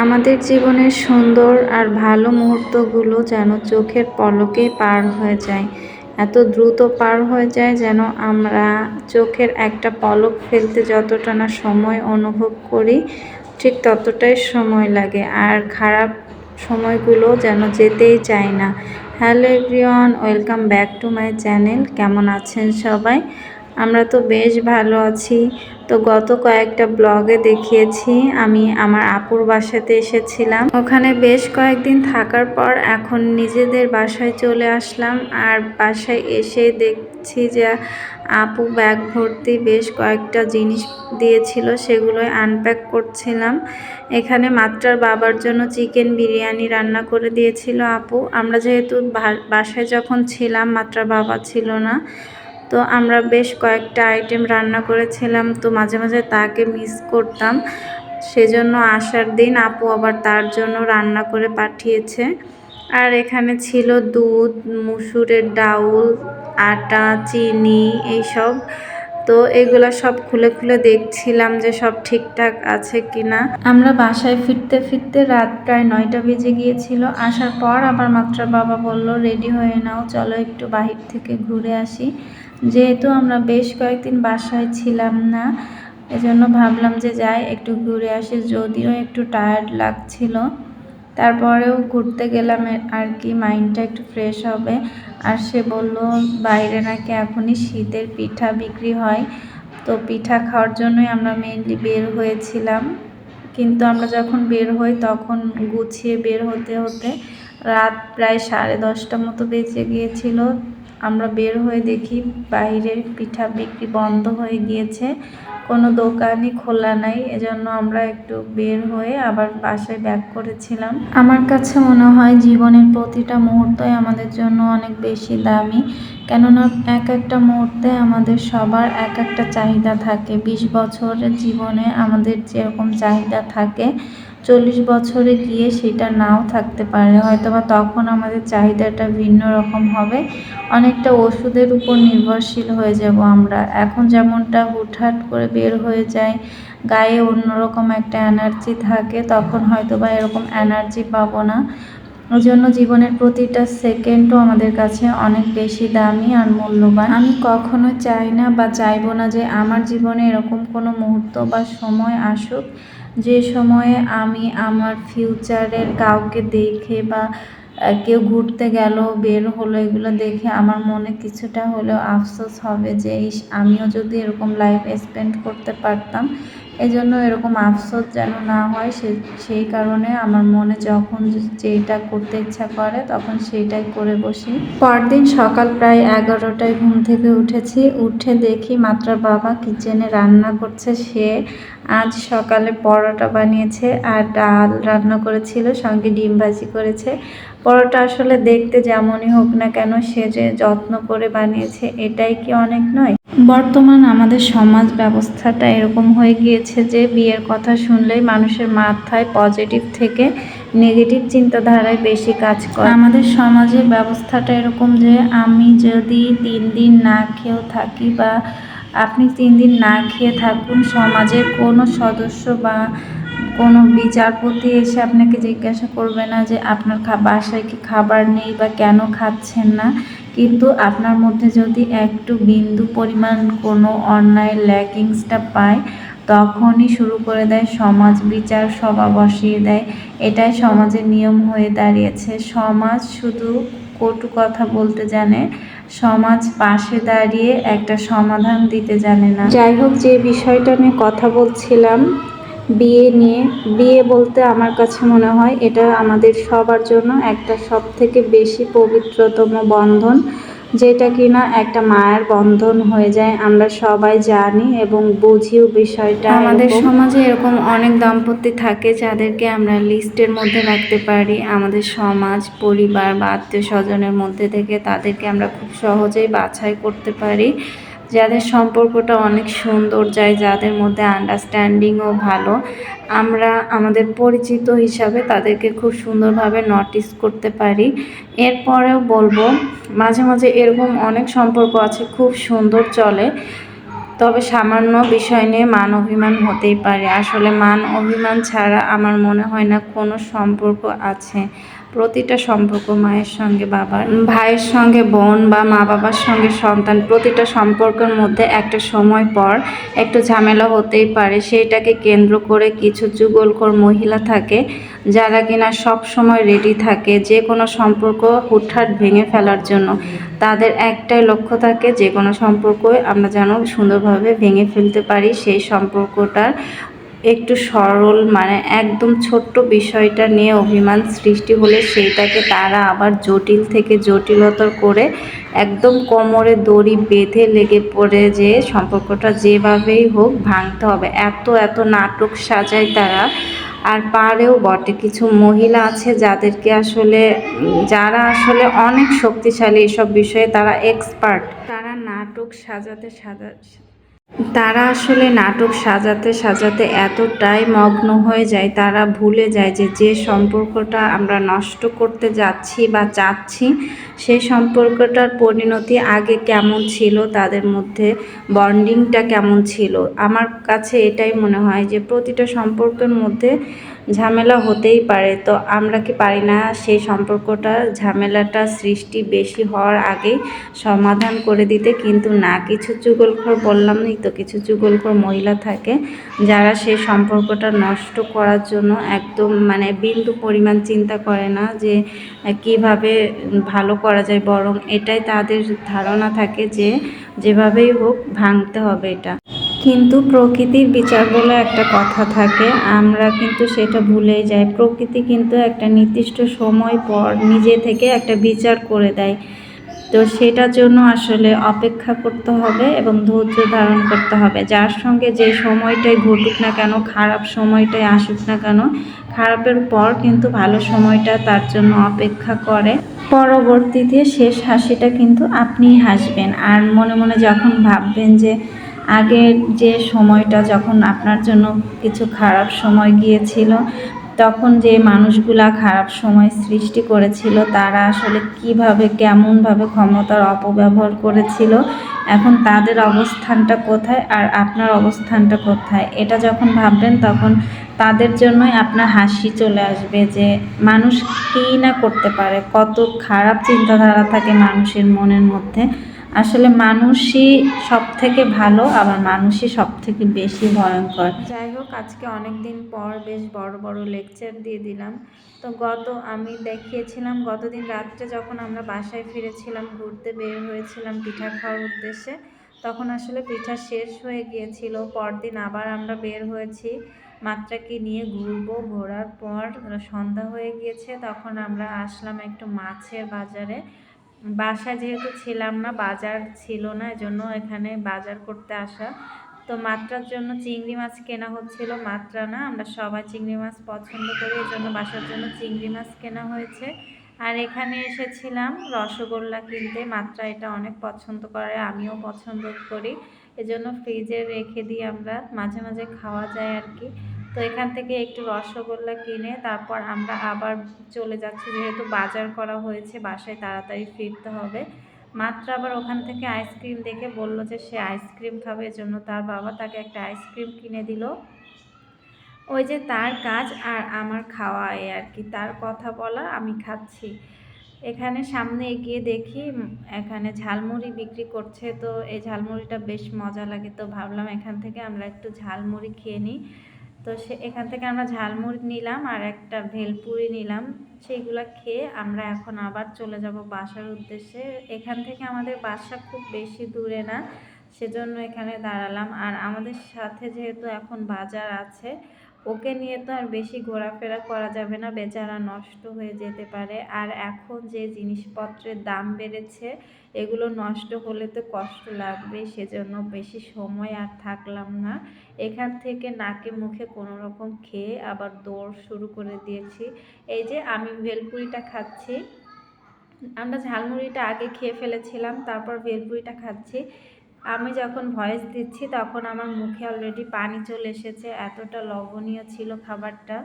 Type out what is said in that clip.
আমাদের জীবনের সুন্দর আর ভালো মুহূর্তগুলো যেন চোখের পলকেই পার হয়ে যায়। এত দ্রুত পার হয়ে যায় যেন আমরা চোখের একটা পলক ফেলতে যতটা না সময় অনুভব করি, ঠিক ততটাই সময় লাগে। আর খারাপ সময়গুলো যেন যেতেই চায় না। Hello everyone, welcome back to my channel. কেমন আছেন সবাই? আমরা তো বেশ ভালো আছি। তো গত কয়েকটা ব্লগে দেখিয়েছি, আমি আমার আপুর বাসাতে এসেছিলাম। ওখানে বেশ কয়েকদিন থাকার পর এখন নিজেদের বাসায় চলে আসলাম। আর বাসায় এসে দেখছি যে আপু ব্যাগ ভর্তি বেশ কয়েকটা জিনিস দিয়েছিল, সেগুলোই আনপ্যাক করছিলাম। এখানে মাত্রার বাবার জন্য চিকেন বিরিয়ানি রান্না করে দিয়েছিল আপু। আমরা যেহেতু বাসায় যখন ছিলাম, মাত্রার বাবা ছিল না। তো আমরা বেশ কয়েকটা আইটেম রান্না করেছিলাম। তো মাঝে মাঝে তাকে মিস করতাম। সেজন্য আসার দিন আপু আবার তার জন্য রান্না করে পাঠিয়েছে। আর এখানে ছিল দুধ, মুসুরের ডাউল, আটা, চিনি এইসব। তো এগুলা সব খুলে খুলে দেখছিলাম যে সব ঠিকঠাক আছে কিনা। আমরা বাসায় ফিরতে ফিরতে রাত প্রায় নয়টা বেজে গিয়েছিল। আসার পর আবার মাত্র বাবা বলল, রেডি হয়ে নাও, চলো একটু বাহির থেকে ঘুরে আসি। যেহেতু আমরা বেশ কয়েকদিন বাসায় ছিলাম না, এজন্য ভাবলাম যে যাই, একটু ঘুরে আসি। যদিও একটু টায়ার্ড লাগছিল। তারপরেও ঘুরতে গেলাম আর কি মাইন্ডটা একটু ফ্রেশ হবে। আর সে বলল, বাইরে নাকি এখনই শীতের পিঠা বিক্রি হয়। তো পিঠা খাওয়ার জন্যই আমরা মেনলি বের হয়েছিলাম। কিন্তু আমরা যখন বের হই, তখন গুছিয়ে বের হতে হতে রাত প্রায় সাড়ে দশটা মতো বেঁচে গিয়েছিল। আমরা বের হয়ে দেখি বাইরের পিঠা বিক্রি বন্ধ হয়ে গিয়েছে। কোনো দোকানই খোলা নাই, এজন্য আমরা একটু বের হয়ে আবার বাসায় ব্যাক করেছিলাম। আমার কাছে মনে হয় জীবনের প্রতিটা মুহূর্তই আমাদের জন্য অনেক বেশি দামি, কেননা এক একটা মুহূর্তে আমাদের সবার এক একটা চাহিদা থাকে। বিশ বছরের জীবনে আমাদের যেরকম চাহিদা থাকে চল্লিশ বছরে গিয়ে সেটা নাও থাকতে পারে হয়তো বা তখন আমাদের চাহিদাটা ভিন্ন রকম হবে। অনেকটা ওষুধের উপর নির্ভরশীল হয়ে যাব আমরা। এখন যেমনটা হুটহাট করে বের হয়ে যায়, গায়ে অন্যরকম একটা এনার্জি থাকে, তখন হয়তো বা এরকম এনার্জি পাবো না। ওই জন্য জীবনের প্রতিটা সেকেন্ডও আমাদের কাছে অনেক বেশি দামি আর মূল্যবান। আমি কখনো চাই না বা চাইব না যে আমার জীবনে এরকম কোনো মুহূর্ত বা সময় আসুক। যে সময়ে আমি আমার ফিউচারের কাউকে দেখে বা কেউ ঘুরতে গেল, বের হলো, এগুলো দেখে আমার মনে কিছুটা হলেও আফসোস হবে যে আমিও যদি এরকম লাইফ স্পেন্ড করতে পারতাম এজন্য এরকম আফসোস যেন না হয়, সে, সেই কারণে আমার মনে যখন যেটা করতে ইচ্ছা করে তখন সেইটাই করে বসি। পরদিন সকাল প্রায় এগারোটায় ঘুম থেকে উঠেছি। উঠে দেখি মাত্রার বাবা কিচেনে রান্না করছে সে। আজ সকালে পরোটা বানিয়েছে আর ডাল রান্না করেছিল, সঙ্গে ডিম ভাজি করেছে। পরোটা আসলে দেখতে যেমনই হোক না কেন, সে যে যত্ন করে বানিয়েছে এটাই কি অনেক নয়? বর্তমান আমাদের সমাজ ব্যবস্থাটা এরকম হয়ে গিয়েছে যে বিয়ের কথা শুনলেই মানুষের মাথায় পজিটিভ থেকে নেগেটিভ চিন্তাধারায় বেশি কাজ করে। আমাদের সমাজের ব্যবস্থাটা এরকম যে আমি যদি তিন দিন না খেয়েও থাকি বা আপনি তিন দিন না খেয়ে থাকুন, সমাজের কোনো সদস্য বা কোনো বিচারপতি এসে আপনাকে জিজ্ঞাসা করবে না যে আপনার বাসায় কি খাবার নেই বা কেন খাচ্ছেন না। কিন্তু আপনার মধ্যে যদি একটু বিন্দু পরিমাণ কোনো অন্যায় ল্যাকিংসটা পায়, তখনই শুরু করে দেয় সমাজ বিচার, সভা বসিয়ে দেয়। এটাই সমাজের নিয়ম হয়ে দাঁড়িয়েছে। সমাজ শুধু কটু কথা বলতে জানে, সমাজ পাশে দাঁড়িয়ে একটা সমাধান দিতে জানে না। যাই হোক, যে বিষয়টা নিয়ে কথা বলছিলাম বিয়ে নিয়ে, বিয়ে বলতে আমার কাছে মনে হয় এটা আমাদের সবার জন্য একটা সব থেকে বেশি পবিত্রতম বন্ধন, যেটা কিনা একটা মায়ের বন্ধন হয়ে যায়। আমরা সবাই জানি এবং বুঝিও বিষয়টা আমাদের সমাজে এরকম অনেক দম্পতি থাকে যাদেরকে আমরা লিস্টের মধ্যে রাখতে পারি। আমাদের সমাজ, পরিবার বা আত্মীয় স্বজনের মধ্যে থেকে তাদেরকে আমরা খুব সহজেই বাছাই করতে পারি। যাদের সম্পর্কটা অনেক সুন্দর যায়, যাদের মধ্যে আন্ডারস্ট্যান্ডিংও ভালো, আমরা আমাদের পরিচিত হিসাবে তাদেরকে খুব সুন্দরভাবে নোটিস করতে পারি। এরপরেও বলব, মাঝে মাঝে এরকম অনেক সম্পর্ক আছে, খুব সুন্দর চলে, তবে সামান্য বিষয় নিয়ে মান অভিমান হতেই পারে। আসলে মান অভিমান ছাড়া আমার মনে হয় না কোনো সম্পর্ক আছে। প্রতিটা সম্পর্ক মায়ের সঙ্গে বাবার, ভাইয়ের সঙ্গে বোন বা মা বাবার সঙ্গে সন্তান, প্রতিটা সম্পর্কের মধ্যে একটা সময় পর একটু ঝামেলা হতেই পারে। সেইটাকে কেন্দ্র করে কিছু যুগলখোর মহিলা থাকে যারা কিনা সব সময় রেডি থাকে যে কোনো সম্পর্ক হুটহাট ভেঙে ফেলার জন্য। তাদের একটাই লক্ষ্য থাকে যে কোনো সম্পর্কই আমরা যেন সুন্দরভাবে ভেঙে ফেলতে পারি, সেই সম্পর্কটার একটু সরল মানে একদম ছোট্ট বিষয়টা নিয়ে অভিমান সৃষ্টি হলে সেইটাকে তারা আবার জটিল থেকে জটিলতর করে একদম কোমরে দড়ি বেঁধে লেগে পড়ে যে সম্পর্কটা যেভাবেই হোক ভাঙতে হবে। এত এত নাটক সাজায় তারা। আর পারেও বটে, কিছু মহিলা আছে যাদেরকে আসলে, যারা আসলে অনেক শক্তিশালী এসব বিষয়ে তারা এক্সপার্ট তারা নাটক সাজাতে, সাজা তারা আসলে নাটক সাজাতে সাজাতে এতটাই মগ্ন হয়ে যায়, তারা ভুলে যায় যে যে সম্পর্কটা আমরা নষ্ট করতে যাচ্ছি বা চাচ্ছি, সেই সম্পর্কটার পরিণতি আগে কেমন ছিল, তাদের মধ্যে বন্ডিংটা কেমন ছিল। আমার কাছে এটাই মনে হয় যে প্রতিটা সম্পর্কের মধ্যে ঝামেলা হতেই পারে। তো আমরা কি পারি না সেই সম্পর্কটা, ঝামেলাটা সৃষ্টি বেশি হওয়ার আগেই সমাধান করে দিতে? কিন্তু না, কিছু যুগলখর বললাম তো, কিছু যুগলখর মহিলা থাকে যারা সেই সম্পর্কটা নষ্ট করার জন্য একদম মানে বিন্দু পরিমাণ চিন্তা করে না যে কীভাবে ভালো করা যায়। বরং এটাই তাদের ধারণা থাকে যে যেভাবেই হোক ভাঙতে হবে এটা। কিন্তু প্রকৃতির বিচার বলে একটা কথা থাকে। আমরা কিন্তু সেটা ভুলেই যাই। প্রকৃতি কিন্তু একটা নির্দিষ্ট সময় পর নিজে থেকে একটা বিচার করে দেয়। তো সেটার জন্য আসলে অপেক্ষা করতে হবে এবং ধৈর্য ধারণ করতে হবে। যার সঙ্গে যে সময়টাই ঘটুক না কেন, খারাপ সময়টাই আসুক না কেন, খারাপের পর কিন্তু ভালো সময়টা তার জন্য অপেক্ষা করে। পরবর্তীতে শেষ হাসিটা কিন্তু আপনিই হাসবেন। আর মনে মনে যখন ভাববেন যে আগের যে সময়টা যখন আপনার জন্য কিছু খারাপ সময় গিয়েছিল, তখন যে মানুষগুলা খারাপ সময় সৃষ্টি করেছিল, তারা আসলে কীভাবে, কেমনভাবে ক্ষমতার অপব্যবহার করেছিল, এখন তাদের অবস্থানটা কোথায় আর আপনার অবস্থানটা কোথায়? এটা যখন ভাববেন, তখন তাদের জন্যই আপনার হাসি চলে আসবে যে মানুষ কী না করতে পারে? কত খারাপ চিন্তাধারা থাকে মানুষের মনের মধ্যে। আসলে মানুষই সব থেকে ভালো, আবার মানুষই সব থেকে বেশি ভয়ঙ্কর। যাই হোক, আজকে অনেক দিন পর বেশ বড় বড় লেকচার দিয়ে দিলাম। তো গত, আমি দেখিয়েছিলাম গতদিন রাত্রে যখন আমরা বাসায় ফিরেছিলাম, ঘুরতে বের হয়েছিলাম পিঠা খাওয়ার উদ্দেশ্যে, তখন আসলে পিঠা শেষ হয়ে গিয়েছিল। পরদিন আবার আমরা বের হয়েছি, মাত্রাকে নিয়ে ঘুরবো, ঘোরার পর সন্ধ্যা হয়ে গিয়েছে, তখন আমরা আসলাম একটু মাছের বাজারে। বাসায় যেহেতু ছিলাম না, বাজার ছিল না, এজন্য এখানে বাজার করতে আসা। তো মাত্রার জন্য চিংড়ি মাছ কেনা হচ্ছিল, মাত্রা না, আমরা সবাই চিংড়ি মাছ পছন্দ করি, এজন্য বাসার জন্য চিংড়ি মাছ কেনা হয়েছে। আর এখানে এসেছিলাম রসগোল্লা কিনতে, মাত্রা এটা অনেক পছন্দ করে, আমিও পছন্দ করি। এজন্য ফ্রিজে রেখে দিই আমরা, মাঝে মাঝে খাওয়া যায় আর কি। তো এখান থেকে একটু রসগোল্লা কিনে তারপর আমরা আবার চলে যাচ্ছি। যেহেতু বাজার করা হয়েছে, বাসায় তাড়াতাড়ি ফিরতে হবে। মাত্র আবার ওখান থেকে আইসক্রিম দেখে বলল যে সে আইসক্রিম খাবে, এজন্য তার বাবা তাকে একটা আইসক্রিম কিনে দিল। ওই যে তার কাজ আর আমার খাওয়া এ আর কি, তার কথা বলা আমি খাচ্ছি। এখানে সামনে এগিয়ে দেখি এখানে ঝালমুড়ি বিক্রি করছে, তো এই ঝালমুড়িটা বেশ মজা লাগে। তো ভাবলাম এখান থেকে আমরা একটু ঝালমুড়ি খেয়ে নিই। তো সে এখান থেকে আমরা ঝালমুড়ি নিলাম আর একটা ভেলপুরি নিলাম। সেইগুলো খেয়ে আমরা এখন আবার চলে যাব বাসার উদ্দেশ্যে। এখান থেকে আমাদের বাসা খুব বেশি দূরে না, সেজন্য এখানে দাঁড়ালাম। আর আমাদের সাথে যেহেতু এখন বাজার আছে ওকে নিয়ে তো আর বেশি ঘোরাফেরা করা যাবে না, বেচারা নষ্ট হয়ে যেতে পারে। আর এখন যে জিনিসপত্রের দাম বেড়েছে, এগুলো নষ্ট হলে তো কষ্ট লাগবে, সেজন্য বেশি সময় আর থাকলাম না। এখান থেকে নাকে মুখে কোনো রকম খেয়ে আবার দৌড় শুরু করে দিয়েছি। এই যে আমি ভেলপুরিটা খাচ্ছি। আমরা ঝালমুড়িটা আগে খেয়ে ফেলেছিলাম, তারপর ভেলপুরিটা খাচ্ছি। আমি যখন ভয়েস দিচ্ছি, তখন আমার মুখে অলরেডি পানি চলে এসেছে, এতটা লবণীয় ছিল খাবারটা।